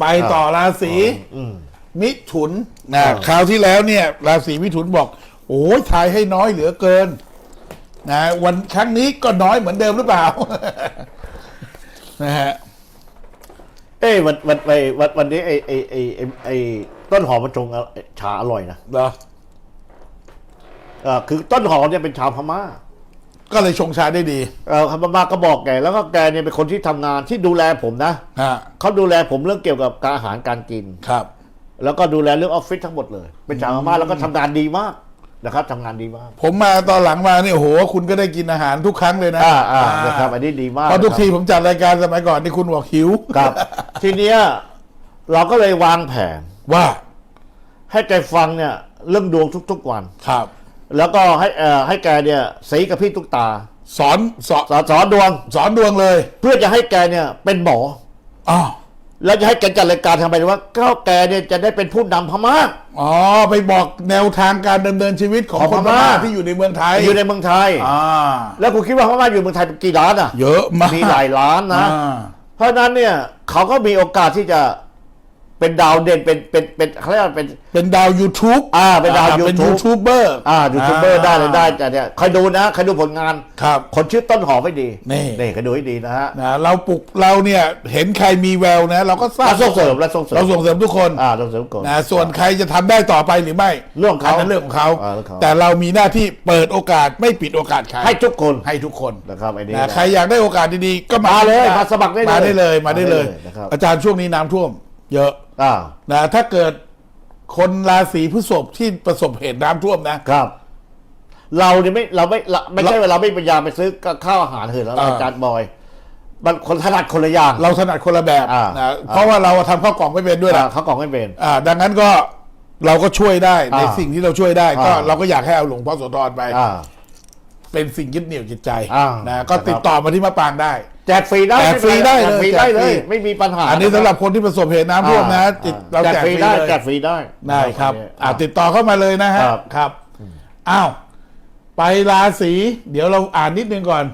ไปต่อราศีอืมมิถุนนะอ่าคราวที่แล้วเนี่ย ราศีมิถุนบอก โอ้ยทายให้น้อยเหลือเกิน นะวันครั้งนี้ก็น้อยเหมือนเดิมหรือเปล่า นะฮะเอ้ยวันวันวันวันวันนี้ไอไอไอไอ้ไอต้นหอมมันชงชาอร่อยนะเหรอ เออคือต้นหอมเนี่ยเป็นชาวพม่า ก็เลยชงชาได้ดีเออพม่าก็บอกแกแล้วก็แกเนี่ยเป็นคนที่ทำงานที่ดูแลผมนะฮะเขาดูแลผมเรื่องเกี่ยวกับการอาหารการกิน ครับ แล้วก็ดูแลเรื่องออฟฟิศทั้งหมดเลย เป็นชาวพม่าแล้วก็ทำงานดีมากนะครับทำงานดีมากผมมาตอนหลังมาเนี่ยโอ้โหคุณก็ได้กินอาหารทุกครั้งเลยนะอ่าอ่านะครับอันนี้ดีมากเพราะทุกนะครับทีผมจัดรายการสมัยก่อนที่คุณบอกหิวครับ ทีเนี้ยเราก็เลยวางแผน ว่าให้แกฟังเนี่ยเรื่องดวงทุกๆวัน ครับ แล้วก็ให้เอ่อให้แกเนี่ยสีกับพี่ตุ๊กตาสอนสอนสอนสอนดวง สอนดวงเลยเพื่อจะให้แกเนี่ยเป็นหมอ อ๋อแล้วจะให้แกจัดรายการทำไมว่าก็แกเนี่ยจะได้เป็นผู้นำพม่า อ๋อไปบอกแนวทางการดำเนินชีวิตของของคนพพม่า ม่าที่อยู่ในเมืองไทยอยู่ในเมืองไทย อ่าแล้วคุณคิดว่าพม่าอยู่เมืองไทยกี่ล้านอะเยอะมากมีหลายล้านนะ อ่าเพราะฉะนั้นเนี่ยเขาก็มีโอกาสที่จะ เป็นดาวเด่นเป็นเป็นเป็นเขาเรียกว่าเป็น เป็นดาว YouTube อ่าเป็นดาว เป็น YouTube ยูทูบเบอร์อ่ายูทูบเบอร์ได้เลยได้แต่เนี่ยใครดูนะใครดูผลงาน ครับ คนชื่อต้นหอมไม่ดีนี่ นี่ใครดูให้ดีนะฮะนะเราปลุกเราเนี่ยเห็นใครมีแววนะ เราก็สร้างเราส่งเสริมเราส่งเสริมเราส่งเสริมทุกคนอ่าส่งเสริมก่อน นะส่วนใครจะทำได้ต่อไปหรือไม่เรื่องของเขานนั้นเรื่องของเขา อ่าเรื่องของเขา แต่เรามีหน้าที่เปิดโอกาสไม่ปิดโอกาสใครให้ทุกคนให้ทุกคนนะครับไอ้นี่นะนะ ใครอยากได้โอกาสดีๆก็มามาเลยมาสมัครได้เลยมาได้เลยมาได้เลย มาได้เลยนะครับ อาจารย์ช่วงนี้น้ำท่วม เยอะ อ่านะถ้าเกิดคนราศีพฤษภที่ประสบเหตุน้ำท่วมนะ ครับ เราเนี่ยไม่เราไม่เราไม่ใช่ว่าเราไม่มีปัญญาไปซื้อข้าวอาหารเหินแล้วอ่า อาจารย์บอยมันคนถนัดคนละอย่าง เราถนัดคนละแบบอ่านะอ่า เพราะว่าเราทำข้าวกล่องไม่เป็นด้วยอ่านะเขากล่องไม่เป็น อ่าดังนั้นก็เราก็ช่วยได้ในอ่าสิ่งที่เราช่วยได้ ก็อ่า เราก็อยากให้เอาหลวงพ่อโสธรไป อ่า เป็นสิ่งยึดเหนี่ยวจิตใจอ่านะก็นะครับติดต่อมาที่มะปางได้ แจกฟรีได้แจกฟรีได้เลยแจกฟรีได้เลแจกฟรียไม่มีปัญหาอันนี้สำหรับคนที่ประสบเหตุน้ำท่วมนะติดเราแจกแจกฟฟรีรีได้เลยแจกฟรีได้ได้ครับอันนี้อ่าติดต่อเข้ามาเลยนะฮะครับครับอ้าวไปราศีเดี๋ยวเราอ่านนิดนึงก่อน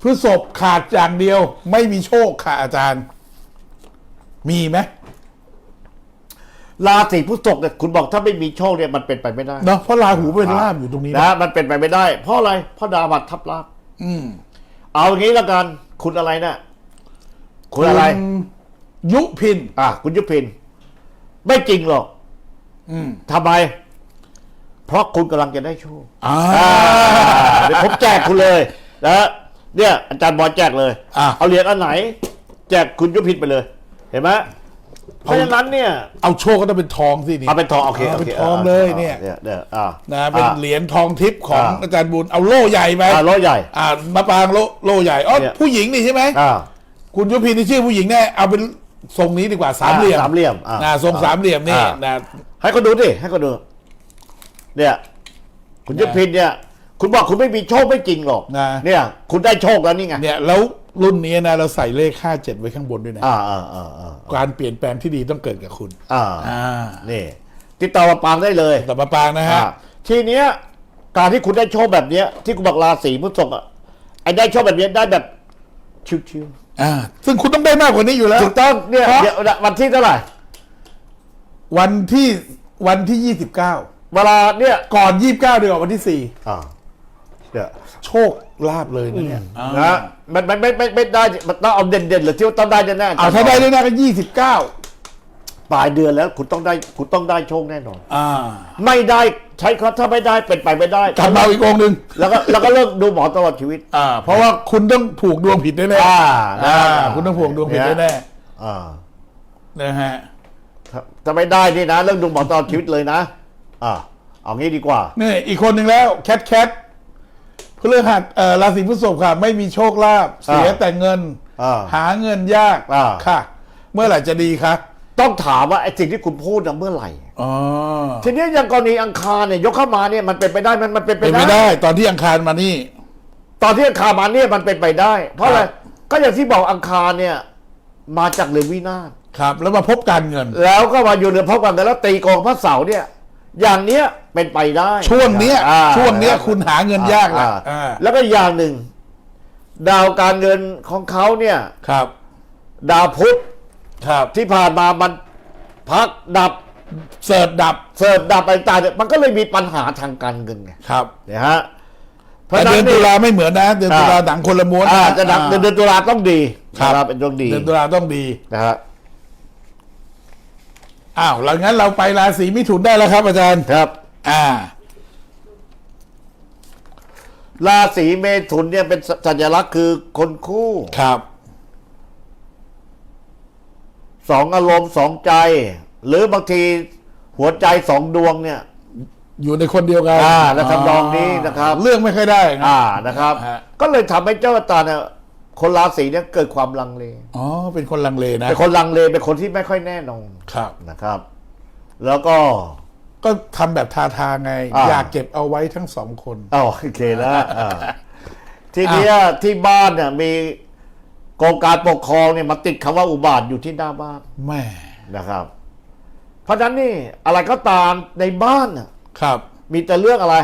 พฤษภขาดอย่างเดียว ไม่มีโชคค่ะอาจารย์ มีไหมราศีพฤษภเนี่ยคุณบอกถ้าไม่มีโชคเนี่ยมันเป็นไปไม่ได้เนาะเพราะราหูเป็นล่ามอยู่ตรงนี้นะนะมันเป็นไปไม่ได้ เพราะอะไรเพราะดาวบัตรทับลาบอืม เอาอย่างนี้ละกัน คุณอะไรนะคุณอะไร ยุพิน อะคุณยุพิน ไม่จริงหรอกอืมทำไม เพราะคุณกำลังจะได้โชคอ่า อ่าเดี๋ยวผมแจกคุณเลยนะเนี่ย อาจารย์บอลแจกเลย อะ เอาเหรียญอันไหน แจกคุณยุพินไปเลย เห็นไหม เพราะฉะนั้นเนี่ย เอาโชคก็ต้องเป็นทองสินี่เอาเป็นทองโอเคเอาโอเป็นเคทองเลยเนี่ยเนี่ยเนี่ยอ่านะเป็นอ่าเหรียญทองทิพย์ของอ่าอาจารย์บุญเอาโล่ใหญ่ไปอ่าล้อใหญ่ อ่ามาปางโล่โล่ใหญ่อ๋อเนี่ยผู้หญิงนี่ใช่ไหมอ่าคุณยุพินที่ชื่อผู้หญิงแน่เอาเป็นทรงนี้ดีกว่าสามเหลี่ยมสามเหลี่ยมอ่านะทรงสามเหลี่ยมนี่อ่านะให้เขาดูดิให้เขาดู เนี่ย คุณยุพินเนี่ย คุณบอกคุณไม่มีโชคไม่จริงหรอกนะเนี่ย คุณได้โชคแล้วนี่ไงเนี่ยแล้ว รุ่นนี้นะเราใส่เลขห้าเจ็ดไว้ข้างบนด้วยนะอ่าอ่าอ่าอ่าการเปลี่ยนแปลงที่ดีต้องเกิดกับคุณ อ่าอ่านี่ติดต่อมาปางได้เลยต่อมาปางนะฮะ อ่าทีเนี้ยการที่คุณได้โชคแบบเนี้ย ที่คุณบอกราศีพฤษภอะไอ้ได้โชคแบบเนี้ยได้แบบชิวอ่า ซึ่งคุณต้องได้มากกว่านี้อยู่แล้ว ๆถูกต้องเนี่ยเพราะเดี๋ยววันที่เท่าไหร่วันที่วันที่ยี่สิบเก้าเวลาเนี่ย ก่อนยี่สิบเก้าเดือนวันที่สี่อ่าเนี่ยโช คลาบเลยนะเนี่ยนะมันมันไม่ไม่ไม่ได้มันต้องเอาเด่นๆหรือที่ว่าต้องได้แน่ๆเอาถ้าได้แน่ๆก็ยี่สิบเก้าปลายเดือนแล้วคุณต้องได้คุณต้องได้โชคแน่นอนอ่า ไม่ได้ใช้ครับถ้าไม่ได้เป็นไปไม่ได้กลับมาเอาอีกองค์หนึ่งแล้วก็แล้วก็เลิกดูหมอตลอดชีวิต อ่า เพราะว่าคุณต้องผูกดวงผิดแน่ๆอ่าอ่านะคุณต้องผูกดวงผิดเนี่ยแน่อ่าๆนะฮะถ้าถ้าไม่ได้นี่นะเลิกดูหมอตลอดชีวิตเลยนะ อ่าเอางี้ดีกว่านี่อีกคนหนึ่งแล้วแคทแคทเพื่อหัดเอ่อราศีพฤษภค่ะ ไม่มีโชคลาภเสียอ่าแต่เงิน อ่า หาเงินยากอ่า ค่ะ เมื่อไหร่จะดีคะต้องถามว่าไอ้สิ่งที่คุณพูดนะเมื่อไหร่ อ๋อทีนี้อย่างกรณีอังคารเนี่ยยกเข้ามาเนี่ยมันเป็นไปได้มันมันเป็นไปเป็นไม่ได้ ตอนที่อังคารมานี่ ตอนที่อังคารมาเนี่ยมันเป็นไปได้ เพราะอะไรครับ ก็อย่างที่บอกอังคารเนี่ยมาจากเรือนวินาศครับ แล้วมาพบการเงิน แล้วก็มาอยู่เรือนพบกันแล้วตีกองพระเสาร์เนี่ย อย่างเนี้ย เป็นไปได้ช่วงเนี้ยอ่าช่วงเนี้ยคุณหาเงินยากแหละอ่าอ่าแล้วก็อย่างหนึ่ง ดาวการเงินของเขาเนี่ย ครับ ดาวพุธครับที่ผ่านมามันพักดับเสิร์ชดับเสิร์ฟดับอะไรต่างๆเนี่ยมันก็เลยมีปัญหาทางการเงินไงครับเนี่ยฮะเพราะแต่ฉะเดืนั้อนนตุนี่ลาไม่เหมือนนะ เดือนตุลาอ่าหนังคนละม้วนอ่านะจะดับอ่า เดือนตุลาต้องดีครับ นะเป็นดวงดีเดือนตุลาต้องดี นะฮะอ้าวหลังงั้นเราไปราศีมิถุนได้แล้วครับอาจารย์ ครับ อ่า ราศีเมถุนเนี่ยเป็นสัญลักษณ์คือคนคู่ครับสองอารมณ์สองใจ หรือบางทีหัวใจสองดวงเนี่ย อยู่ในคนเดียวกันอ่าแล้วทำนองนี้นะครับ เรื่องไม่ค่อยได้นะอ่านะครับ ฮะก็เลยทำให้เจ้าตาเนี่ยคนราศีเนี่ยเกิดความลังเลอ๋อเป็นคนลังเลนะเป็นคนลังเลเป็นคนที่ไม่ค่อยแน่นอนครับ นะครับ แล้วก็ ก็ทำแบบทาทางไง อ่า อยากเก็บเอาไว้ทั้งสองคน อ๋อโอเคนะอ่าทีเนี้ยที่บ้านเนี่ยมีกองการปกครองเนี่ยมาติดคำว่าอุบาทอยู่ที่หน้าบ้านแม่นะครับ เพราะฉะนั้นนี่อะไรก็ตามในบ้านน่ะครับ มีแต่เรื่องอะไร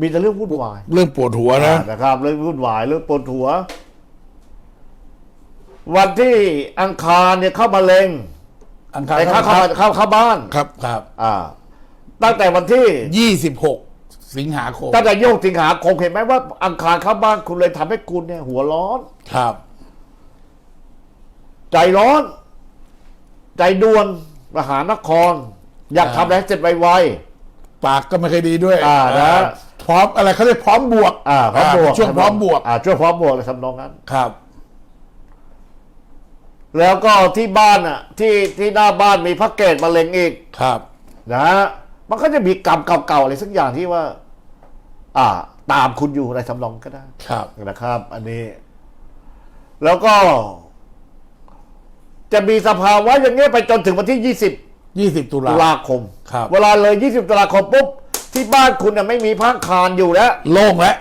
มีแต่เรื่องวุ่นวายเรื่องปวดหัวนะอ่านะครับ เรื่องวุ่นวายเรื่องปวดหัว วันที่อังคารเนี่ยเข้ามาเล็งอังคารไอ้เข้าเข้ามาเข้าเข้าบ้าน ครับครับ อ่า ตั้งแต่วันที่ยี่สิบหกสิงหาคมตั้งแต่โยกสิงหาคมเห็นไหมว่า อังคารเข้าบ้านคุณเลยทำให้คุณเนี่ย หัวร้อน ครับ ใจร้อน ใจด่วนมหานคร อยากทำอะไรให้เสร็จไว ปากก็ไม่เคอยดีด้วยอ่านะพร้อมอะไรเขาเรียกพร้อมบวกๆอ่าพร้อมบวกช่วงพร้อมบวก อ่าช่วงพร้อมบวกเลยทำนองนั้น ครับ แล้วก็ที่บ้านอะ ที่ที่หน้าบ้านมีพระเกตมาเล็งอีกครับ นะฮะ มันก็จะมีกรรมเก่าๆอะไรสักอย่างที่ว่า อ่า ตามคุณอยู่ในทำนองก็ได้ครับ นะครับ อันนี้ แล้วก็ จะมีสภาวะอย่างเงี้ยไปจนถึงวันที่ยี่สิบยี่สิบตุลาตุลาคม ครับ เวลาเลย20ตุลาคมปุ๊บ ที่บ้านคุณน่ะไม่มีพักคานอยู่แล้ว โล่งแล้ว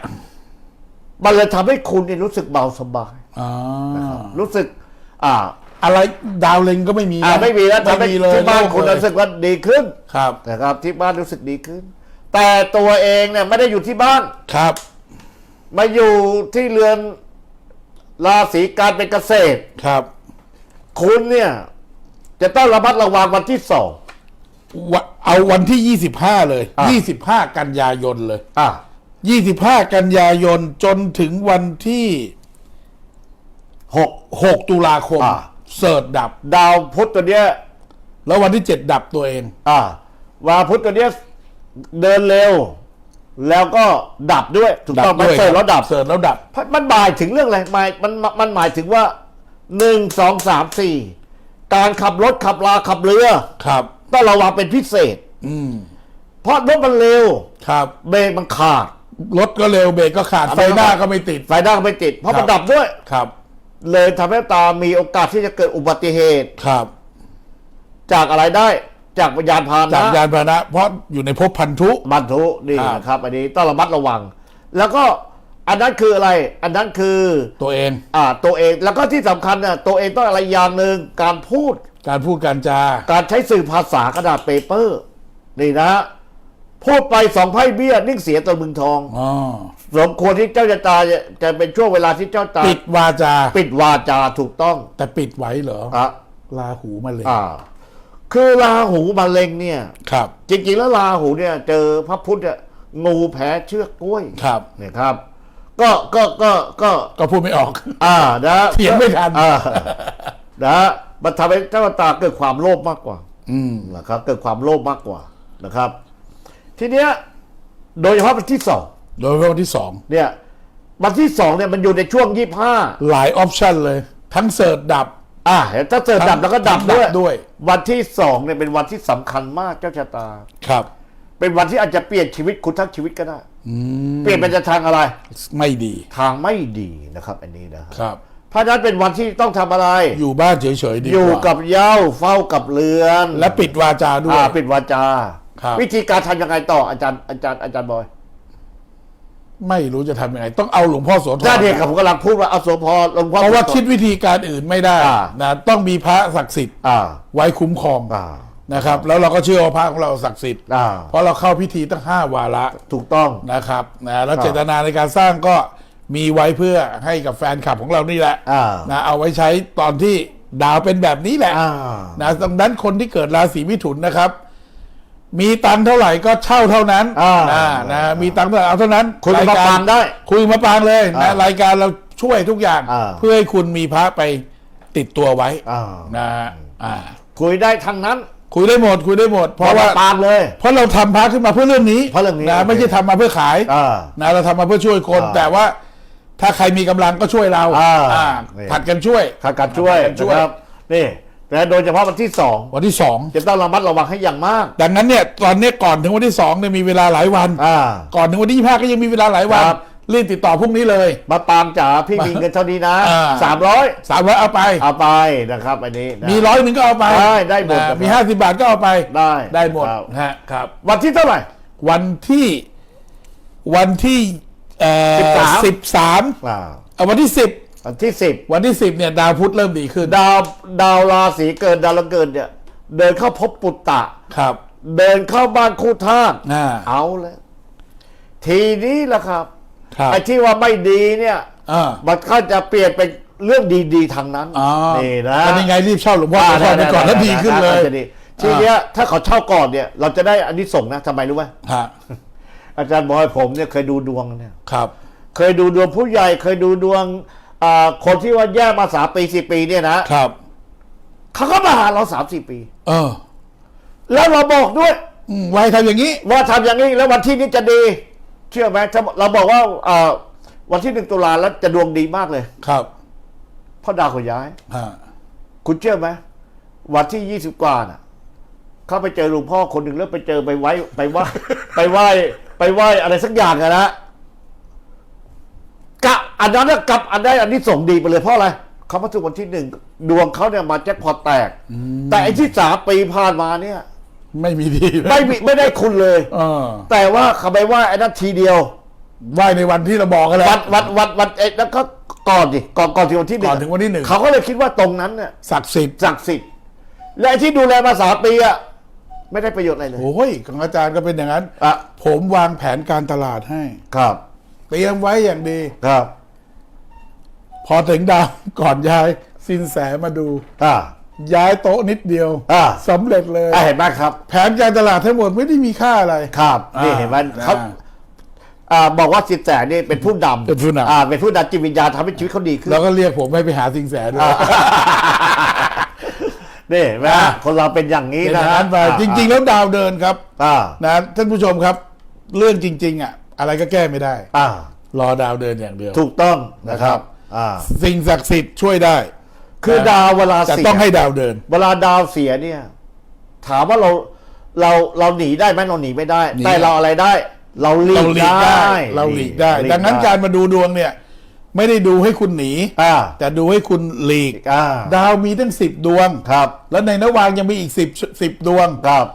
มันเลยทำให้คุณเนี่ยรู้สึกเบาสบาย อ่า รู้สึก อ่า อะไรดาวเล็งก็ไม่มีนะอ่าไม่มีแล้วทำให้ไม่มีเลยที่บ้านคุณโล่งเลยรู้สึกว่าดีขึ้นครับนะครับที่บ้านรู้สึกดีขึ้น แต่ตัวเองเนี่ยไม่ได้อยู่ที่บ้าน ครับ มาอยู่ที่เรือนราศีการเป็นเกษตร ครับ คุณเนี่ย จะต้องระมัดระวังวันที่สอง วะเอาวันที่ยี่สิบห้าเลย อะยี่สิบห้ากันยายนเลย อ่ายี่สิบห้ากันยายนจนถึงวันที่ หกหกตุลาคม อะ เสิร์ชดับ ดาวพุธตัวเนี้ยแล้ววันที่เจ็ดดับตัวเอง อ่าวาพุธตัวเนี้ยเดินเร็ว แล้วก็ดับด้วยถูกต้องไหมันด้วยเสิร์ฟแล้วดับเสิร์ชแล้วดับเพราะมันหมายถึงเรื่องอะไรหมายมันมันมันหมายถึงว่าหนึ่งสองสามสี่การขับรถขับลาขับเรือครับ ต้องระวังเป็นพิเศษ อืมเพราะรถมันเร็วครับเบรกมันขาด รถก็เร็วเบรกก็ขาดอะไฟหน้าก็ไม่ติด ไฟหน้าก็ไม่ติด เพราะครับมันดับด้วย ครับ เลยทำให้ตามีโอกาสที่จะเกิดอุบัติเหตุ ครับ จากอะไรได้ จากยานพาหจากนะยานพาหนะ เพราะอยู่ในภพพันธุ บรรทุนี่ครับ นะครับ อันนี้ต้องระมัดระวัง แล้วก็อันนั้นคืออะไร อันนั้นคือ ตัวเอง อ่า ตัวเองแล้วก็ที่สำคัญเนี่ยตัวเองต้องอะไรอย่างหนึ่งการพูด การพูดการจา การใช้สื่อภาษากระดาษเปเปอร์ นี่นะ พูดไปสองไพ่เบี้ยนิ่งเสียตัวมึงทองอ๋อสมควรที่เจ้าจะตาจะจะเป็นช่วงเวลาที่เจ้าตาปิดวาจา ปิดวาจาถูกต้องแต่ปิดไว้เหรออะลาหูมาเลยอ่า คือราหูมาเล็งเนี่ย ครับ จริงๆแล้วราหูเนี่ย เจอพระพุทธเนี่ยงูแพ้เชือกกล้วยครับเนี่ยครับ ก็ก็ก็ก็ก็พูดไม่ออก อ่านะเถียงไม่ทัน อ่านะมันทำให้เจ้าตาเกิดความโลภมากกว่า อืมนะครับ เกิดความโลภมากกว่านะครับ ทีเนี้ยโดยเฉพาะวันที่สองโดยเฉพาะวันที่สองเนี่ยวันที่สองเนี่ยมันอยู่ในช่วงยี่ห้าหลายออปชันเลย ทั้งเสิร์ชดับ อ่าถ้าเจอดับแล้วก็ดับดับด้วยด้วย วันที่สองเนี่ยเป็นวันที่สำคัญมากเจ้าชะตา ครับ เป็นวันที่อาจจะเปลี่ยนชีวิตคุณทั้งชีวิตก็ได้อืมเปลี่ยนเป็นจะทางอะไร ไม่ดี ทางไม่ดีนะครับ อันนี้นะครับครับเพราะฉะนั้นเป็นวันที่ต้องทำอะไร อยู่บ้านเฉยๆดีกว่าอยู่กับเหย้าเฝ้ากับเรือน และปิดวาจาด้วยอ่าปิดวาจา ครับวิธีการทำยังไงต่ออาจารย์อาจารย์อาจารย์บอยไม่รู้จะทำยังไง ต้องเอาหลวงพ่อโสธรน่าเด็กกับผมกำลังพูดว่าเอาโสพรหลวงพ่อเพราะว่าโสธคิดวิธีการอื่นไม่ได้อ่านะต้องมีพระศักดิ์สิทธิ์อ่า ไว้คุ้มครองอ่า นะครับ แล้วเราก็เชื่อว่าพระของเราศักดิ์สิทธิ์อ่า เพราะเราเข้าพิธีตั้งห้าวาระถูกต้อง นะครับนะแล้วครับเจตนาในการสร้างก็มีไว้เพื่อให้กับแฟนคลับของเรานี่แหละอ่านะเอาไว้ใช้ตอนที่ดาวเป็นแบบนี้แหละอ่านะดังนั้นคนที่เกิดราศีมิถุนนะครับ มีตังค์เท่าไหร่ก็เช่าเท่านั้นอ่านะนะมีตังค์เท่าไหร่เอาเท่านั้นคุณมารยกรปางได้คุยมาปางเลยนะอ่ารายการเราช่วยทุกอย่าง อ่า เพื่อให้คุณมีพระไปติดตัวไว้อ่านะฮะอ่า คุยได้ทั้งนั้นคุยได้หมด คุยได้หมด เพราะว่า ปางเลย เพราะเราทำพระขึ้นมาเพื่อเรื่องนี้เพราะเรื่องนี้นะโอเคไม่ใช่ทำมาเพื่อขายอ่านะเราทำมาเพื่อช่วยคน อ่าแต่ว่า ถ้าใครมีกำลังก็ช่วยเราอ่าอ่านี่ ผัดกันช่วย ขาการช่วยผัดกันช่วย นะครับนี่ แต่โดยเฉพาะวันที่สองวันที่สองจะต้องระมัดระวังให้อย่างมาก ดังนั้นเนี่ยตอนเนี้ยก่อนถึงวันที่สองเนี่ยมีเวลาหลายวัน อ่า ก่อนถึงวันที่ยี่ห้าก็ยังมีเวลาหลายวันครับ รีบติดต่อพรุ่งนี้เลย มาปางจ๋าพี่มีเงินเท่านี้นะอ่า สามร้อยสามร้อยเอาไป เอาไปนะครับอันนี้นะ มีร้อยหนึ่งก็เอาไปได้ได้หมดนะครับ มีครับห้าสิบบาทก็เอาไปได้ได้หมดครับฮะครับ วันที่เท่าไหร่ วันที่วันที่เอ่อ13 สิบสามอ่า เอาวันที่สิบ วันที่สิบวันที่สิบเนี่ยดาวพุธเริ่มดีขึ้นดาวดาวราศีเกิดดาวราเกิดเนี่ย เดินเข้าพบปุตตะ ครับ เดินเข้าบ้านคู่ท่าสอ่า เอาแล้วทีนี้แหละครับครับไอ้ที่ว่าไม่ดีเนี่ยอ่ามันก็จะเปลี่ยนเป็นเรื่องดีๆทางนั้นอ๋อนี่นะเป็นยังไงรีบเช่าหลวงพ่อไปก่อนไปก่อนแล้วดีขึ้นเลยจะดีทีเนี้ยถ้าเขาเช่าก่อนเนี่ย เราจะได้อันนี้ส่งส์นะทำไมรู้ไหมฮะอาจารย์บอยผมเนี่ยเคยดูดวงเนี่ย ครับ เคยดูดวงผู้ใหญ่เคยดูดวงอ่า คนที่ว่าแย่มาสามปีสี่ปีเนี่ยนะครับ เขาก็มาหาเราสามสี่ปี เออแล้วเราบอกด้วยอืมไว้ทำอย่างนี้ ว่าทำอย่างนี้แล้ววันที่นี้จะดี เชื่อไหมถ้าเราบอกว่าอ่าวันที่หนึ่งตุลาแล้วจะดวงดีมากเลยครับเพราะดาวเขาย้าย ฮะคุณเชื่อไหมวันที่ยี่สิบกว่าน่ะเขาไปเจอหลวงพ่อคนหนึ่งแล้วไปเจอไปไว้ไปไหว้ ไปไหว้ไปไหว้อะไรสักอย่างอะนะ กะอันนั้นน่ะกับอันได้อันนี้ส่งส์ดีไปเลยเพราะอะไรเขามาถึงวันที่หนึ่งดวงเขาเนี่ยมาแจ็คพอตแตก แต่ไอ้ที่สามปีผ่านมาเนี่ย ไม่มีดีเลยไม่มีไม่ได้คุณเลย เออแต่ว่าเขาไปไหว้ไอ้นั้นทีเดียว ไหว้ในวันที่เราบอกกันแหล้ว วันวันวันวันเอ็ดแล้วก็ก่อนดิก่อนก่อนถึงวันที่หนึ่งก่อนถึงวันที่หนึ่ง เขาก็เลยคิดว่าตรงนั้นเนี่ยศักดิ์สิทธิ์ศักดิ์สิทธิ์และไอ้ที่ดูแลมาสามปีอะไม่ได้ประโยชน์อะไรเลยโอ้ยของอาจารย์ก็เป็นอย่างนั้น อะผมวางแผนการตลาดให้ ครับเตรียมไว้อย่างดี ครับ พอถึงดาวก่อนย้ายสินแสมาดู อ่า ย้ายโต๊ะนิดเดียวอ่า สำเร็จเลย อะเห็นไหมครับ แผนการตลาดทั้งหมดไม่ได้มีค่าอะไร ครับนี่อ่าเห็นไหมอ่าเขาอ่าบอกว่าสิทแสนี่เป็นผู้นำเป็นผู้นำ อ่าเป็นผู้นำจิตวิญญาณทำให้ชีวิตเขาดีขึ้น แล้วก็เรียกผมให้ไปหาสินแสด้วย นี่เห็นไหมอ่าคนเราเป็นอย่างนี้เป็นอนะย่างนั้นไปจริง ๆ แล้วดาวเดินครับอ่า นะท่านผู้ชมครับ เรื่องจริง ๆ อะ อะไรก็แก้ไม่ได้ อ่ารอดาวเดินอย่างเดียว ถูกต้องนะครับ อ่า สิ่งศักดิ์สิทธิ์ช่วยได้ คือดาวเวลาแต่เสียต้องให้ดาวเดิน เวลาดาวเสียเนี่ย ถามว่าเราเราเราหนีได้ไหมเราหนีไม่ได้ หนี แต่เราอะไรได้ เราหลีเรากหลีกได้ ได้ เราหลีกได้ ดังนั้นการมาดูดวงเนี่ย ไม่ได้ดูให้คุณหนี อ่าแต่ดูให้คุณหลีก อ่าดาวมีตั้งสิบดวง ครับแล้วในนวางยังมีอีกสิบสิบดวง ครับ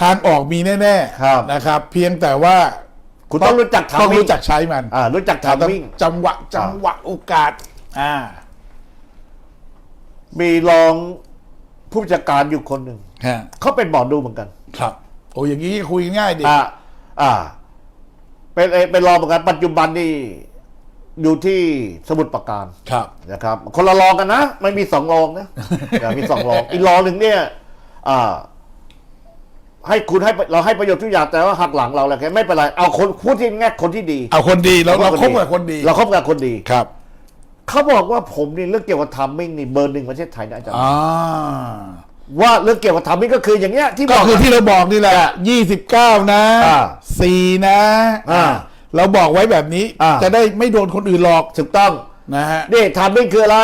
ทางออกมีแน่ครับนะครับ เพียงแต่ว่า คุณต้องรู้จักต้องทำรู้จักใช้มันอ่ารู้จักต้องทำวิ่งจังหวะจังหวะโอกาส อ่า มีรองผู้จัดการอยู่คนหนึ่งฮะเขาเป็นหมอดูเหมือนกัน ครับ โอ้อย่างนี้คุยง่ายดิอ่าอ่า เป็นเอ่อเป็นรองเหมือนกันปัจจุบันนี่อยู่ที่สมุทรปราการครับนะครับ คนละรองกันนะไม่มีสองรองนะอ่ามีสองรองอีกรองหนึ่งเนี่ย อ่า ให้คุณให้เราให้ประโยชน์ทุกอย่างแต่ว่าหักหลังเราแหละแค่ไม่เป็นไรเอาคนพูดที่ง่ายคนที่ดี เอาคนดีเราเราคบกับคนดี เราคบกับคนดีครับเขาบอกว่าผมนี่เรื่องเกี่ยวกับทัมมิ่งนี่เบอร์หนึ่งประเทศไทยนะอาจารย์อ่าว่าเรื่องเกี่ยวกับทัมมิ่งก็คืออย่างเงี้ยที่บก็อกคือที่เราบอกนี่แหละยี่สิบเก้านะอ่าสี่นะอ่าเราบอกไว้แบบนี้อ่าจะได้ไม่โดนคนอื่นหลอกถูกต้องนะฮะนี่ทัมมิ่งคืออะไร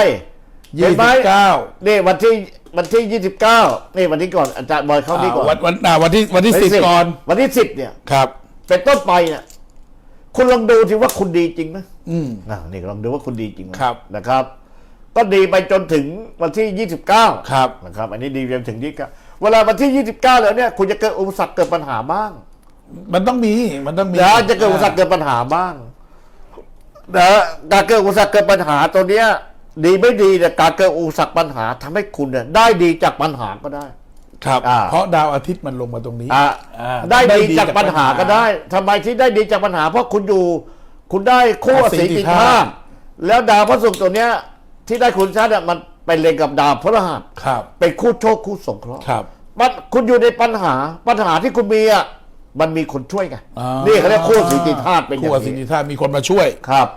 ยี่เห็นสิไหมบเก้านี่วันที่วันที่ยี่สิบเก้านี่วันนี้ก่อนอาจารย์บอยเข้านี่ก่อนวันวันอ่าวันที่วันที่วันสิบที่ก่อน วันที่สิบเนี่ยครับเป็นต้นไปเนี่ยคุณลองดูสิว่าคุณดีจริงไหมอืมอ่านี่ลองดูว่าคุณดีจริงไหมครับนะครับ ก็ดีไปจนถึงวันที่ยี่สิบเก้าครับนะครับ อันนี้ดีไปจนถึงยี่สิบเก้าเวลาวันที่ยี่สิบเก้าแล้วเนี่ยคุณจะเกิดอุปสรรคเกิดปัญหาบ้าง มันต้องมีมันต้องมีนะจะเกิดอุปสรรคเกิดปัญหาบ้างนะการเกิดอุปสรรคเกิดปัญหาตัวเนี้ย ดีไม่ดีแต่ยการเกิดอุปสรรคปัญหาทำให้คุณเนี่ยได้ดีจากปัญหาก็ได้ ครับ อ่า เพราะดาวอาทิตย์มันลงมาตรงนี้อะอ่าได้ดีได้ดีจากปัญหาจากปัญหาก็ได้ทำไมที่ได้ดีจากปัญหา เพราะคุณอยู่ คุณได้คู่ออสีสีติติธาธาตุตุแล้วดาวพระศุกร์ตัวเนี้ย ที่ได้คุณชาติเนี่ยมันเป็นเลงกับดาวพระรหัสครับ เป็นคู่โชคคู่สงเคราะห์ ครับ มันคุณอยู่ในปัญหาปัญหาที่คุณมีอะมันมีคนช่วยไงอ่านี่เขาเรียกคู่สิทธิธาตุเป็นอคู่ย่างสิทธินี้ธาตุมีคนมาช่วย ครับ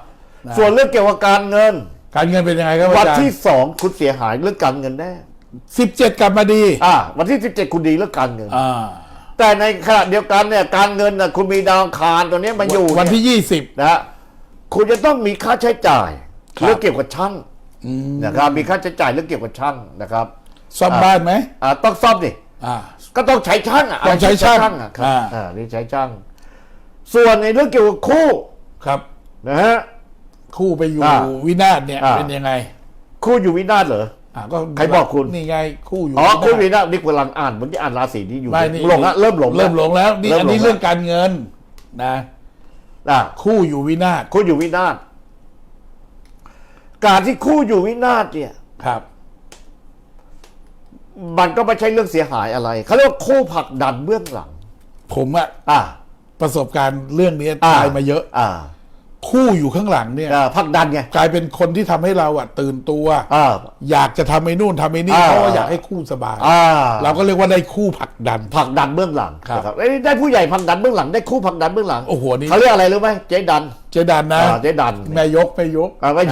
นะส่วนเรื่องเกี่ยวกับการเงิน การเงินเป็นยังไงครับวันอาจารที่ย์สองคุณเสียหายเรื่องการเงินแน่สิบเจ็ดกลับมาดีอ่าวันที่สิบเจ็ดคุณดีเรื่องการเงิน อ่าแต่ในขณะเดียวกันเนี่ยการเงินน่ะคุณมีดาวอังคารตัวเนี้ยมาอยู่วันที่เยยี่สิบ นะฮะคุณจะต้องมีค่าใช้จ่ายครับ เรื่องเกี่ยวกับช่างนะครับมีค่าใช้จ่ายเรื่องเกี่ยวกับช่างนะครับซ่อมบ้านไหมอ่าต้องซ่อมดิ อ่า ก็ต้องใช้ช่างอะต้องใช้ช่างอะครับอ่า อ่านี่ใช้ช่าง ส่วนในเรื่องเกี่ยวกับคู่ครับนะฮะ คู่ไปอยู่อ่าวินาศเนี่ยอ่า เป็นยังไง คู่อยู่วินาศเหรอ อ่าก็ใครบอกคุณ นี่ไงคู่อยู่อ๋อวินาศคู่วินาศนี่กำลังอ่านเหมือนที่อ่านราศีนี้อยู่ไม่นี่หลงละเริ่มหลงเริ่มหลงแล้วนี่เริ่มอันหลนี้งเรื่องแล้วการเงินนะ อะ คู่อยู่วินาศคู่อยู่วินาศ การที่คู่อยู่วินาศเนี่ย ครับ มันก็ไม่ใช่เรื่องเสียหายอะไรเขาเรียกว่าคู่ผลักดันเบื้องหลัง ผมอะอ่าประสบการณ์เรื่องนี้อ่าตายมาเยอะ อ่า คู่อยู่ข้างหลังเนี่ยอ่าผลักดันไงกลายเป็นคนที่ทำให้เราอะตื่นตัวอ่าอยากจะทำไอ้นู่นทำไอ้นี่อ่าเพราะว่าอยากให้คู่สบายอ่าเราก็เรียกว่าได้คู่ผลักดันผลักดันเบื้องหลังครับนะครับเอ้ยได้ผู้ใหญ่ผลักดันเบื้องหลังได้คู่ผลักดันเบื้องหลังโอ้โหนี่เขาเรียกอะไรรู้ไหมเจ๊ดันเจดันนะอ่าเจ๊ดันแม่ยกแม่ยกอ่าไม่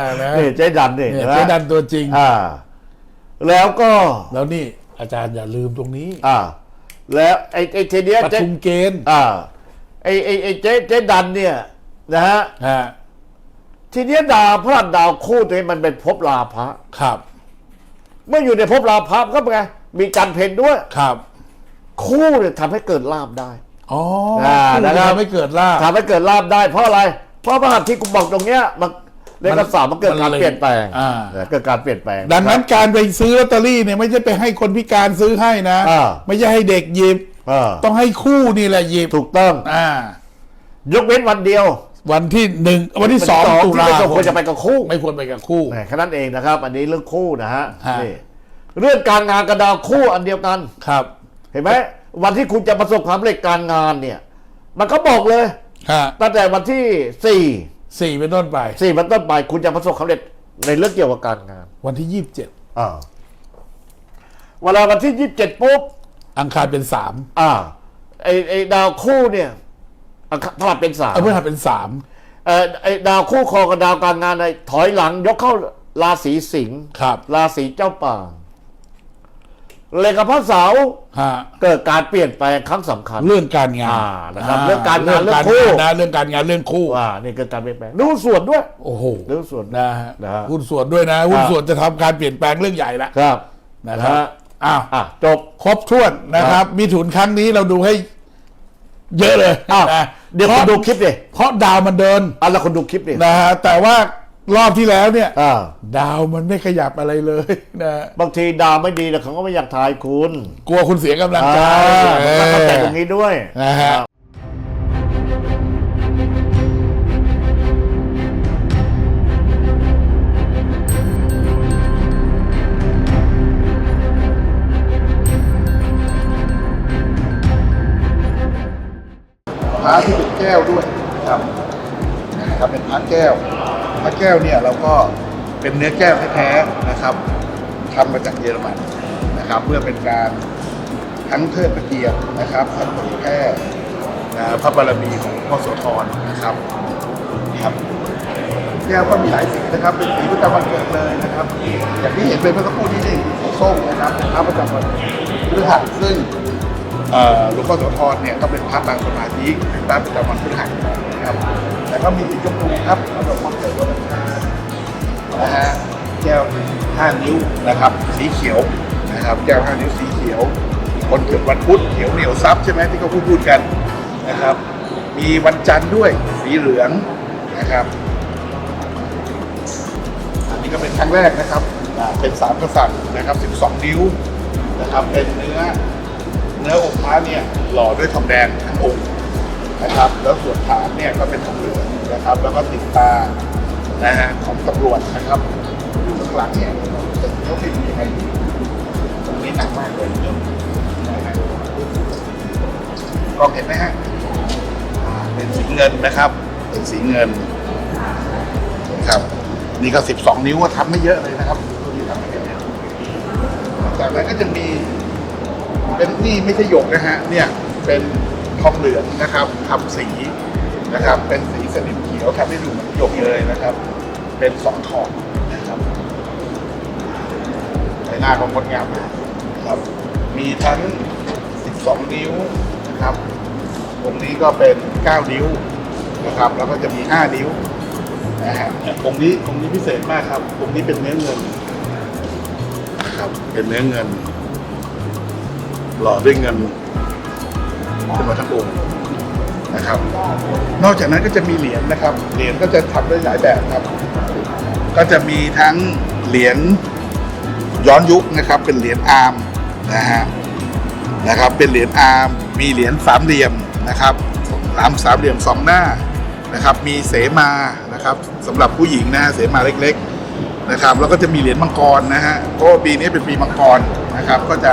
อ่านะนี่เจ๊ดันนี่เนี่ยห็นไหมเจดันตัวจริงอ่าแล้วก็แล้วนี่อาจารย์อย่าลืมตรงนี้ อ่า แล้วไอ้ไอ้ทีเนี้ยประเจ๊ชุมเกณฑ์อ่าไอ้ไอ้ไอ้เจ๊เจ๊ดันเนี่ย นะฮะฮะทีเนี้ยดาวพระหัสดาวคู่ตัวนี้มันเป็นภพลาภะครับ เมื่ออยู่ในภพลาภะก็เป็นไงมีจันทร์เพนด้วยครับ คู่เนี่ยทำให้เกิดลาบได้อ๋ออ่าคู่นะคจะรับทำให้เกิดลาภทำให้เกิดลาบได้เพราะอะไร เพราะพระหัสที่กูบอกตรงเนี้ยมันในกระสามันเกิดมันการเลยเปลี่ยนแปลงอ่าเออเกิดการเปลี่ยนแปลง ดังนั้นการไปซื้อลอตเตอรี่เนี่ยไม่ใช่ไปให้คนพิการซื้อให้นะอ่าไม่ใช่ให้เด็กหยิบเออต้องให้คู่นี่แหละหยิบถูกต้องอ่ายกเว้นวันเดียว วันที่หนึ่งวันที่สองตุที่ลาไม่คสมควรมจะไปกับคู่ ไม่ควรไปกับคู่แค่นั้นเองนะครับ อันนี้เรื่องคู่นะฮะฮะนี่เรื่องการงานกระดาวคู่อันเดียวกันครับ เห็นไหมวันที่คุณจะประสบความสำเร็จการงานเนี่ย มันก็บอกเลยฮะตั้งแต่วันที่สี่สี่เป็นต้นไปสี่เป็นต้นไป คุณจะประสบความสำเร็จในเรื่องเกี่ยวกับการงาน วันที่ยี่สิบเจ็ดอ่าเวลาวันที่ยี่สิบเจ็ดปุ๊บอังคารเป็นสามอ่าไอไอดาวคู่เนี่ย อังคารพลัดเป็นสามเออพฤหัสเป็นสามเออไอดาวคู่ครองกับดาวการงานในถอยหลังยกเข้าราศีสิงห์ครับ ราศีเจ้าป่าเลยกับพระเสาร์ฮะเกิดการเปลี่ยนแปลงครั้งสำคัญ เรื่องการงานอ่านะครับเรื่องการงานเรื่องคู่นะเรื่องการงานเรื่องคู่ว่านี่เกิดการเปลี่ยนแปลงรู้ส่วนด้วย โอ้โหรู้ส่วนนะฮะนะฮะหุ้นส่วนด้วยนะหุ้นอ่าส่วนจะทำการเปลี่ยนแปลงเรื่องใหญ่ละครับนะครับนะฮะอ้าวอะจบครบถ้วนนะครับ มีถุนครั้งนี้เราดูให้เยอะเลยอ้าวนะ เดี๋ยวเพคุณราะดูคลิปดิเพราะดาวมันเดินอะแล้วคุณดูคลิปดินะฮะแต่ว่ารอบที่แล้วเนี่ย อ่าดาวมันไม่ขยับอะไรเลยนะ บางทีดาวไม่ดีแต่เขาก็ไม่อยากทายคุณกลัวคุณเสียกำลังใจ อ่ามันก็เข้าใจตรงนี้ด้วย นะฮะ พระที่เป็นแก้วด้วยนะครับนะครับเป็นพระแก้วพระแก้วเนี่ยเราก็เป็นเนื้อแก้วแท้ๆนะครับทำมาจากเยอรมันนะครับ เพื่อเป็นการทั้งเทิดพระเกียรตินะครับทั้งเผยแพร่พระบารมีของพ่อโสธรนะครับครับแก้วก็มีหลายสีนะครับเป็นสีประจำวันเกิดเลยนะครับ อย่างที่เห็นเป็นเมื่อสักครู่นี้นี่ส้มนะครับเป็นพระประจำวันพฤหัสซึ่ง หลวงพ่อโสธรเนี่ยก็เป็นพระบางสมาธิเป็นพระประจำวันพฤหัสนะครับแต่ก็มีสีชมพูครับสำหรับวันเกิดวันอังคานะฮะแก้วห้านิ้วนะครับ สีเขียวนะครับ แก้วห้านิ้วสีเขียว คนเกิดวันพุธเขียวเหนียวซับใช่ไหมที่เขาพูดพูดกันนะครับ มีวันจันทร์ด้วยสีเหลืองนะครับอันนี้ก็เป็นครั้งแรกนะครับเป็นสามกษัตริย์นะครับ 12 นิ้วนะครับเป็นเนื้อ เนื้อองค์พระเนี่ยหล่อด้วยทองแดงทั้งองค์นะครับ แล้วส่วนฐานเนี่ยก็เป็นทองเหลืองนะครับ แล้วก็ติดตานะฮะของตำรวจนะครับอยู่ข้างหลังเนี่ยเขาไม่มีใครอยู่ตรงนี้หนักมากเลยนะฮะลองเห็นไหมฮะอ่าเป็นสีเงินนะครับ เป็นสีเงินครับ นี่ก็ 12 นิ้วก็ทำไม่เยอะเลยนะครับตัวนี้จากนั้นก็จะมี เป็นนี่ไม่ใช่หยกนะฮะเนี่ยเป็นทองเหลืองนะครับทำสีนะครับ เป็นสีสนิมเขียวทำให้ดูเหมือนหยกเลยนะครับ เป็นสองทองนะครับใบหน้าของงดงามมากนะครับ มีทั้ง 12 นิ้วนะครับตรงนี้ก็เป็น 9 นิ้วนะครับ แล้วก็จะมี 5 นิ้วนะฮะองค์นี้องค์นี้พิเศษมากครับองค์นี้เป็นเนื้อเงินนะครับเป็นเนื้อเงิน หล่อด้วยเงินขึ้นมาทั้งองค์นะครับ นอกจากนั้นก็จะมีเหรียญนะครับ เหรียญก็จะทำได้หลายแบบครับ ก็จะมีทั้งเหรียญย้อนยุคนะครับ เป็นเหรียญอาร์มนะฮะนะครับ เป็นเหรียญอาร์มมีเหรียญสามเหลี่ยมนะครับสามสามเหลี่ยมสองหน้านะครับ มีเสมานะครับสำหรับผู้หญิงนะฮะเสมาเล็ก ๆนะครับ แล้วก็จะมีเหรียญมังกรนะฮะเพราะปีนี้เป็นปีมังกรนะครับ ก็จะ